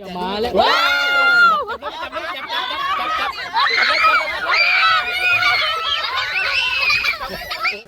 จะมาแล้วว้าว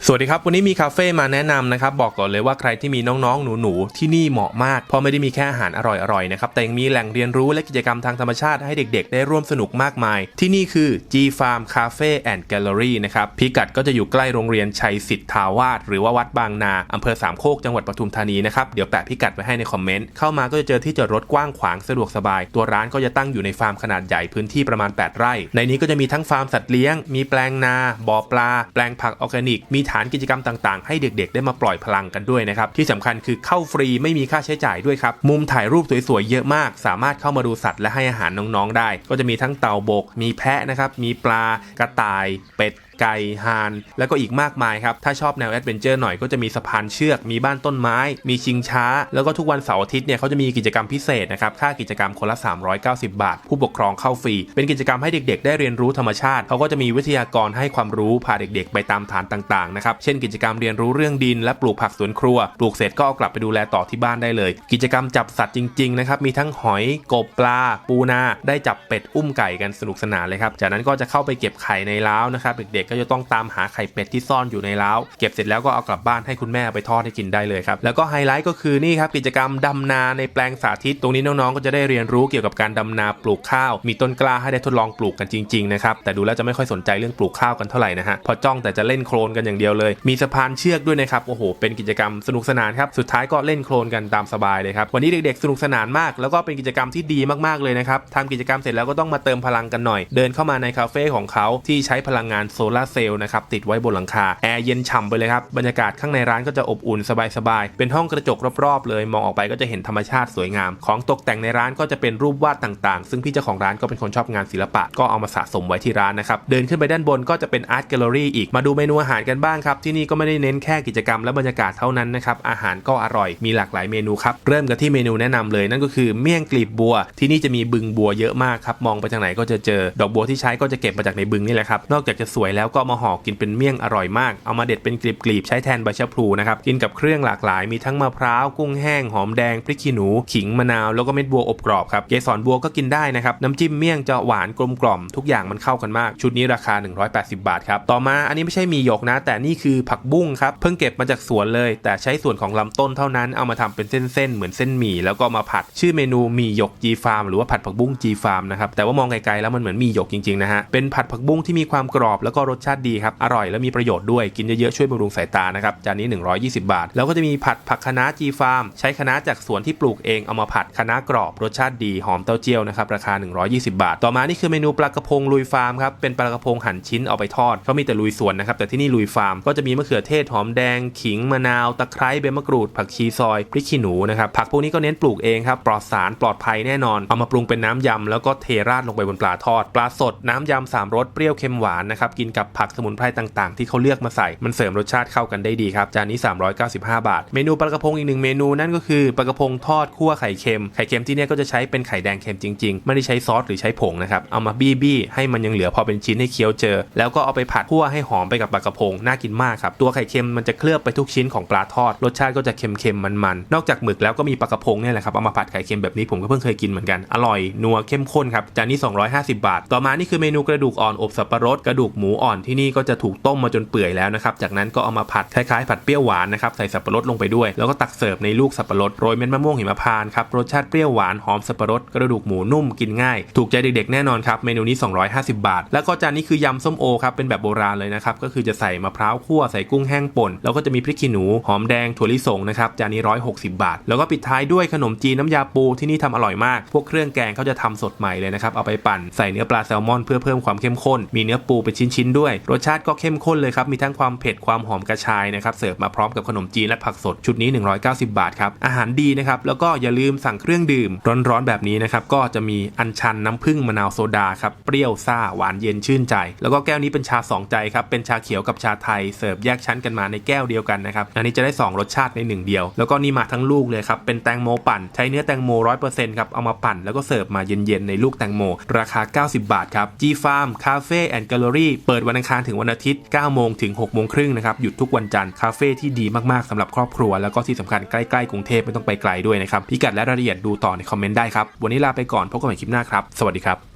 สวัสดีครับ วันนี้มีคาเฟ่มาแนะนำนะครับ บอกก่อนเลยว่าใครที่มีน้องๆ หนูๆ ที่นี่เหมาะมาก เพราะไม่ได้มีแค่อาหารอร่อยๆ นะครับ แต่ยังมีแหล่งเรียนรู้และกิจกรรมทางธรรมชาติให้เด็กๆ ได้ร่วมสนุกมากมาย ที่นี่คือ G Farm Cafe and Gallery นะครับ พิกัดก็จะอยู่ใกล้โรงเรียนชัยสิทธาวาสหรือว่าวัดบางนาอำเภอสามโคกจังหวัดปทุมธานีนะครับเดี๋ยวแปะพิกัดไว้ให้ในคอมเมนต์เข้ามาก็จะเจอที่จอดรถกว้างขวางสะดวกสบาย ตัวร้านก็จะตั้งอยู่ในฟาร์มขนาดใหญ่พื้นที่ประมาณ 8 ไร่ ในนี้ก็จะมีทั้งฟาร์มสัตว์เลี้ยง มีแปลงนาบ่อปลา แปลงผักออร์แกนิกมีฐานกิจกรรมต่างๆ ให้เด็กๆ ได้มาปล่อยพลังกันด้วยนะครับ ที่สำคัญคือเข้าฟรีไม่มีค่าใช้จ่ายด้วยครับ มุมถ่ายรูปสวยๆ เยอะมาก สามารถเข้ามาดูสัตว์และให้อาหารน้องๆ ได้ ก็จะมีทั้งเต่าบก มีแพะนะครับ มีปลา กระต่าย เป็ด ไก่ห่าน แล้วก็อีกมากมายครับ ถ้าชอบแนวแอดเวนเจอร์หน่อยก็จะมีสะพานเชือก มีบ้านต้นไม้ มีชิงช้า แล้วก็ทุกวันเสาร์อาทิตย์เนี่ยเขาจะมีกิจกรรมพิเศษนะครับ ค่ากิจกรรมคนละ 390 บาท ผู้ปกครองเข้าฟรี เป็นกิจกรรมให้เด็กๆ ได้เรียนรู้ธรรมชาติ เขาก็จะมีวิทยากรให้ความรู้พาเด็กๆ ไปตามฐานต่างๆ นะครับ เช่น กิจกรรมเรียนรู้เรื่องดิน และปลูกผักสวนครัว ปลูกเสร็จก็เอากลับไปดูแลต่อที่บ้านได้เลย กิจกรรมจับสัตว์จริงๆ นะครับ มีทั้งหอย กบ ปลา ปูนา ได้จับเป็ด อุ้มไก่กันสนุกสนานเลยครับ จากนั้นก็จะเข้าไปเก็บไข่ในล้านะครับเด็กก็จะต้องตามหาไข่เป็ดที่ซ่อนอยู่ในเล้าเก็บเสร็จแล้วก็เอากลับบ้านให้คุณแม่ไปทอดให้กินได้เลยครับแล้วก็ไฮไลท์ก็คือนี่ครับกิจกรรมดำนาในแปลงสาธิต ตรงนี้น้องๆก็จะได้เรียนรู้เกี่ยวกับการดำนาปลูกข้าว มีต้นกล้าให้ได้ทดลองปลูกกันจริงๆนะครับแต่ดูแล้วจะไม่ค่อยสนใจเรื่องปลูกข้าวกันเท่าไหร่นะฮะพอจ้องแต่จะเล่นโคลนกันอย่างเดียวเลย มีสะพานเชือกด้วยนะครับโอ้โหเป็นกิจกรรมสนุกสนานครับสุดท้ายก็เล่นโคลนกันตามสบายเลยครับวันนี้เด็กๆสนุกสนานมาก แล้วก็เป็นกิจกรรมที่ดีมากๆเลยนะครับทำกิจกรรมเสร็จแล้วก็ต้องมาเติมพลังกันหน่อย เดินเข้ามาในคาเฟ่ของเขาที่ใช้พลังงานโซลาเซลล์นะครับติดไว้บนหลังคาแอร์เย็นฉ่ำไปเลยครับบรรยากาศข้างในร้านก็จะอบอุ่นสบายๆเป็นห้องกระจกรอบๆ เลยมองออกไปก็จะเห็นธรรมชาติสวยงาม ของตกแต่งในร้านก็จะเป็นรูปวาดต่างๆ ซึ่งพี่เจ้าของร้านก็เป็นคนชอบงานศิลปะก็เอามาสะสมไว้ที่ร้านนะครับเดินขึ้นไปด้านบนก็จะเป็นอาร์ตแกลเลอรี่อีกมาดูเมนูอาหารกันบ้างครับที่นี่ก็ไม่ได้เน้นแค่กิจกรรมและบรรยากาศเท่านั้นนะครับอาหารก็อร่อยมีหลากหลายเมนูครับเริ่มกันที่เมนูแนะนำเลยนั่นก็คือเมี่ยงกลีบบัว ที่นี่จะมีบึงบัวเยอะมากครับมองไปทางไหนก็จะเจอ ดอกบัวที่ใช้ก็จะเก็บมาจากในบึงนี่แหละครับนอกจากจะสวยแล้วก็เอามาห่อกินเป็นเมี่ยงอร่อยมาก เอามาเด็ดเป็นกลีบๆใช้แทนใบชะพลูนะครับ กินกับเครื่องหลากหลาย มีทั้งมะพร้าว กุ้งแห้ง หอมแดง พริกขี้หนู ขิง มะนาว แล้วก็เม็ดบัวอบกรอบครับ เกสรบัวก็กินได้นะครับ น้ำจิ้มเมี่ยงจะหวานกลมกล่อม ทุกอย่างมันเข้ากันมาก ชุดนี้ราคา 180 บาทครับ ต่อมาอันนี้ไม่ใช่มีหยกนะ แต่นี่คือผักบุ้งครับ เพิ่งเก็บมาจากสวนเลย แต่ใช้ส่วนของลำต้นเท่านั้น เอามาทำเป็นเส้นๆ เหมือนเส้นหมี่ แล้วก็มาผัด ชื่อเมนูมีหยก G Farm หรือว่าผัดผักบุ้ง G Farm นะครับ แต่ว่ามองไกลๆแล้วมันเหมือนหมี่หยกจริงๆนะฮะ เป็นผัดผักบุ้งที่มีความกรอบแล้วก็รสสชาติดีครับ อร่อยและมีประโยชน์ด้วย กินเยอะๆ ช่วยบำรุงสายตานะครับ จานนี้ 120 บาท แล้วก็จะมีผัดผักคะน้า G Farm ใช้คะน้าจากสวนที่ปลูกเองเอามาผัดคะน้ากรอบ รสชาติดี หอมเต้าเจี้ยวนะครับ ราคา 120 บาท ต่อมา นี่คือเมนูปลากระพงลุยฟาร์มครับ เป็นปลากระพงหั่นชิ้นเอาไปทอดเขามีแต่ลุยสวนนะครับ แต่ที่นี่ลุยฟาร์ม ก็จะมีมะเขือเทศ หอมแดง ขิง มะนาว ตะไคร้ ใบมะกรูด ผักชีซอย พริกขี้หนูนะครับ ผักพวกนี้ก็เน้นปลูกเองครับ ปลอดสาร ปลอดภัยแน่นอน เอามาปรุงเป็นน้ำยำแล้วก็เทราดลงไปบนปลาทอด ปลาสดน้ำยำสามรส เปรี้ยว เค็ม หวาน นะครับ กินกับผักสมุนไพรต่างๆ ที่เขาเลือกมาใส่มันเสริมรสชาติเข้ากันได้ดีครับจานนี้ 395 บาท เมนูปลากระพงอีกหนึ่งเมนูนั่นก็คือปลากระพงทอดคั่วไข่เค็มไข่เค็มที่เนี่ยก็จะใช้เป็นไข่แดงเค็มจริงๆ ไม่ได้ใช้ซอสหรือใช้ผงนะครับเอามาบี้บี้ให้มันยังเหลือพอเป็นชิ้นให้เคี้ยวเจอ แล้วก็เอาไปผัดคั่วให้หอมไปกับปลากระพงน่ากินมากครับตัวไข่เค็มมันจะเคลือบไปทุกชิ้นของปลาทอด รสชาติก็จะเค็มๆมันๆนอกจากหมึกแล้วก็มีปลากระพงเนี่ยแหละครับเอามาผัดไข่เค็มแบบนี้ผมก็เพิ่งเคยกินเหมือนกันอร่อยนัวเข้มข้นครับจานนี้ 250 บาท ต่อมานี่คือเมนูกระดูกอ่อนอบสับปะรดกระดูกหมูอ่อนที่นี่ก็จะถูกต้มมาจนเปื่อยแล้วนะครับ จากนั้นก็เอามาผัดคล้ายๆผัดเปรี้ยวหวานนะครับใส่สับปะรดลงไปด้วย แล้วก็ตักเสิร์ฟในลูกสับปะรดโรยเม็ดมะม่วงหิมพานต์ครับรสชาติเปรี้ยวหวานหอมสับปะรดกระดูกหมูนุ่มกินง่าย ถูกใจเด็กๆแน่นอนครับเมนูนี้ 250 บาท แล้วก็จานนี้คือยำส้มโอครับเป็นแบบโบราณเลยนะครับก็คือจะใส่มะพร้าวคั่วใส่กุ้งแห้งป่นแล้วก็จะมีพริกขี้หนูหอมแดงถั่วลิสงนะครับจานนี้ 160 บาท แล้วก็ปิดท้ายด้วยขนมจีนน้ำยาปูที่นี่ทำอร่อยมาก พวกเครื่องแกงเขาจะทำสดใหม่เลยนะครับเอาไปปั่นใส่เนื้อปลาแซลมอนเพื่อเพิ่มความเข้มข้นมีเนื้อปูเป็นชิ้นๆด้วย รสชาติก็เข้มข้นเลยครับ มีทั้งความเผ็ดความหอมกระชายนะครับ เสิร์ฟมาพร้อมกับขนมจีนและผักสดชุดนี้ 190 บาทครับ อาหารดีนะครับ แล้วก็อย่าลืมสั่งเครื่องดื่ม ร้อนๆแบบนี้นะครับ ก็จะมีอัญชันน้ำผึ้งมะนาวโซดาครับ เปรี้ยวซ่าหวานเย็นชื่นใจ แล้วก็แก้วนี้เป็นชาสองใจครับ เป็นชาเขียวกับชาไทย เสิร์ฟแยกชั้นกันมาในแก้วเดียวกันนะครับ อันนี้จะได้สองรสชาติในหนึ่งเดียว แล้วก็นี่มาทั้งลูกเลยครับ เป็นแตงโมปั่น ใช้เนื้อแตงโม100%ครับ เอามาปั่นแล้วก็เสิร์ฟมาเย็นๆในลูกแตงโม ราคา 90 บาทครับ G Farm Cafe and Gallery เปิดวันอังคารถึงวันอาทิตย์ 9 โมงถึง 6 โมงครึ่งนะครับ หยุดทุกวันจันทร์ คาเฟ่ที่ดีมากๆสำหรับครอบครัว แล้วก็ที่สำคัญใกล้ๆกรุงเทพไม่ต้องไปไกลด้วยนะครับ พิกัดและรายละเอียดดูต่อในคอมเมนต์ได้ครับ วันนี้ลาไปก่อน พบกันใหม่คลิปหน้าครับ สวัสดีครับ